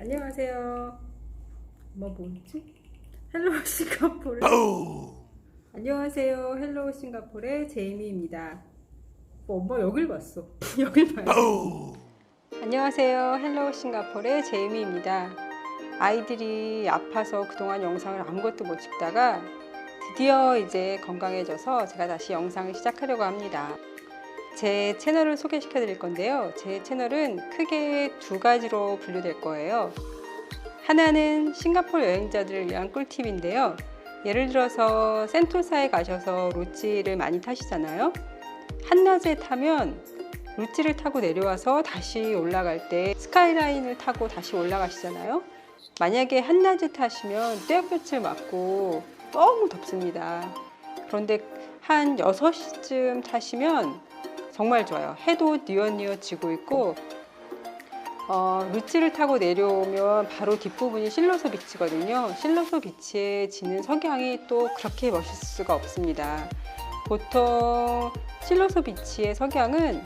안녕하세요. 뭐 뭐지? 헬로 싱가포르. 안녕하세요. 헬로 싱가포르의 제이미입니다. 뭐 엄마 여길 봤어. 여길 봐요. 안녕하세요. 헬로 싱가포르의 제이미입니다. 아이들이 아파서 그동안 영상을 아무것도 못 찍다가 드디어 이제 건강해져서 제가 다시 영상을 시작하려고 합니다. 제 채널을 소개시켜 드릴 건데요. 제 채널은 크게 두 가지로 분류될 거예요. 하나는 싱가포르 여행자들을 위한 꿀팁인데요. 예를 들어서 센토사에 가셔서 로찌를 많이 타시잖아요. 한낮에 타면 로찌를 타고 내려와서 다시 올라갈 때 스카이라인을 타고 다시 올라가시잖아요. 만약에 한낮에 타시면 떼역볕을 맞고 너무 덥습니다. 그런데 한 6시쯤 타시면 정말 좋아요. 해도 뉘엿뉘엿 지고 있고 어, 루치를 타고 내려오면 바로 뒷부분이 실로소 비치거든요. 실로소 비치에 지는 석양이 또 그렇게 멋있을 수가 없습니다. 보통 실로소 비치의 석양은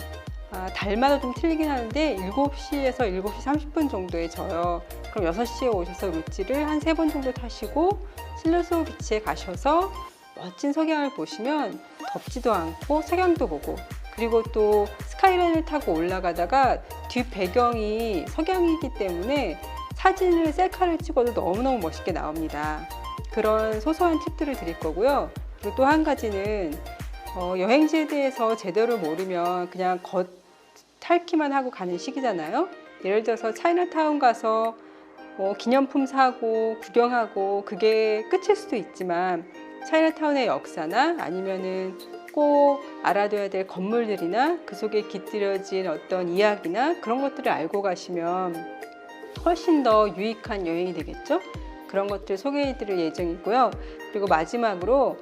아, 달마다 좀 틀리긴 하는데 7시에서 7시 30분 정도에 져요. 그럼 6시에 오셔서 루치를 한 세 번 정도 타시고 실로소 비치에 가셔서 멋진 석양을 보시면 덥지도 않고 석양도 보고 그리고 또 스카이라인을 타고 올라가다가 뒷 배경이 석양이기 때문에 사진을 셀카를 찍어도 너무너무 멋있게 나옵니다. 그런 소소한 팁들을 드릴 거고요. 그리고 또 한 가지는 어, 여행지에 대해서 제대로 모르면 그냥 겉 탈기만 하고 가는 시기잖아요. 예를 들어서 차이나타운 가서 뭐 기념품 사고 구경하고 그게 끝일 수도 있지만 차이나타운의 역사나 아니면은 꼭 알아둬야 될 건물들이나 그 속에 깃들여진 어떤 이야기나 그런 것들을 알고 가시면 훨씬 더 유익한 여행이 되겠죠? 그런 것들 소개해 드릴 예정이고요. 그리고 마지막으로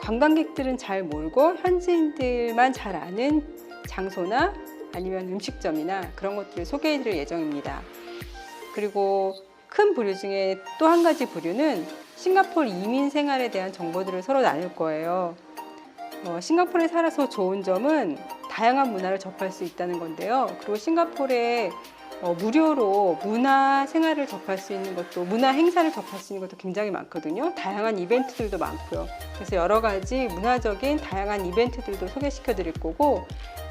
관광객들은 잘 모르고 현지인들만 잘 아는 장소나 아니면 음식점이나 그런 것들을 소개해 드릴 예정입니다. 그리고 큰 부류 중에 또 한 가지 부류는 싱가포르 이민 생활에 대한 정보들을 서로 나눌 거예요. 어, 싱가포르에 살아서 좋은 점은 다양한 문화를 접할 수 있다는 건데요. 그리고 싱가포르에 어, 무료로 문화 생활을 접할 수 있는 것도 문화 행사를 접할 수 있는 것도 굉장히 많거든요. 다양한 이벤트들도 많고요. 그래서 여러 가지 문화적인 다양한 이벤트들도 소개시켜 드릴 거고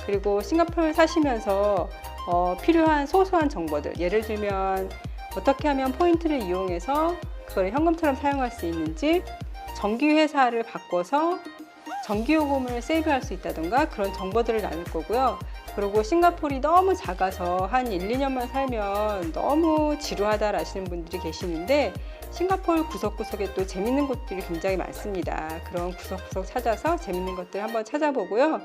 그리고 싱가포르 사시면서 어, 필요한 소소한 정보들 예를 들면 어떻게 하면 포인트를 이용해서 그걸 현금처럼 사용할 수 있는지 전기 회사를 바꿔서 전기요금을 세이브할 수 있다던가 그런 정보들을 나눌 거고요. 그리고 싱가포르이 너무 작아서 한 1, 2년만 살면 너무 지루하다라시는 분들이 계시는데 싱가포르 구석구석에 또 재밌는 곳들이 굉장히 많습니다. 그런 구석구석 찾아서 재밌는 것들 한번 찾아보고요.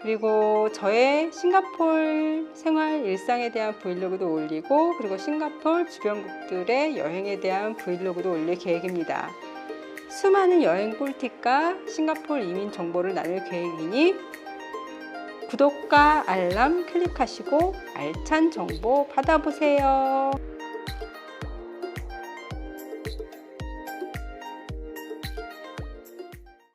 그리고 저의 싱가포르 생활 일상에 대한 브이로그도 올리고 그리고 싱가포르 주변국들의 여행에 대한 브이로그도 올릴 계획입니다. 수많은 여행 꿀팁과 싱가포르 이민 정보를 나눌 계획이니 구독과 알람 클릭하시고 알찬 정보 받아보세요.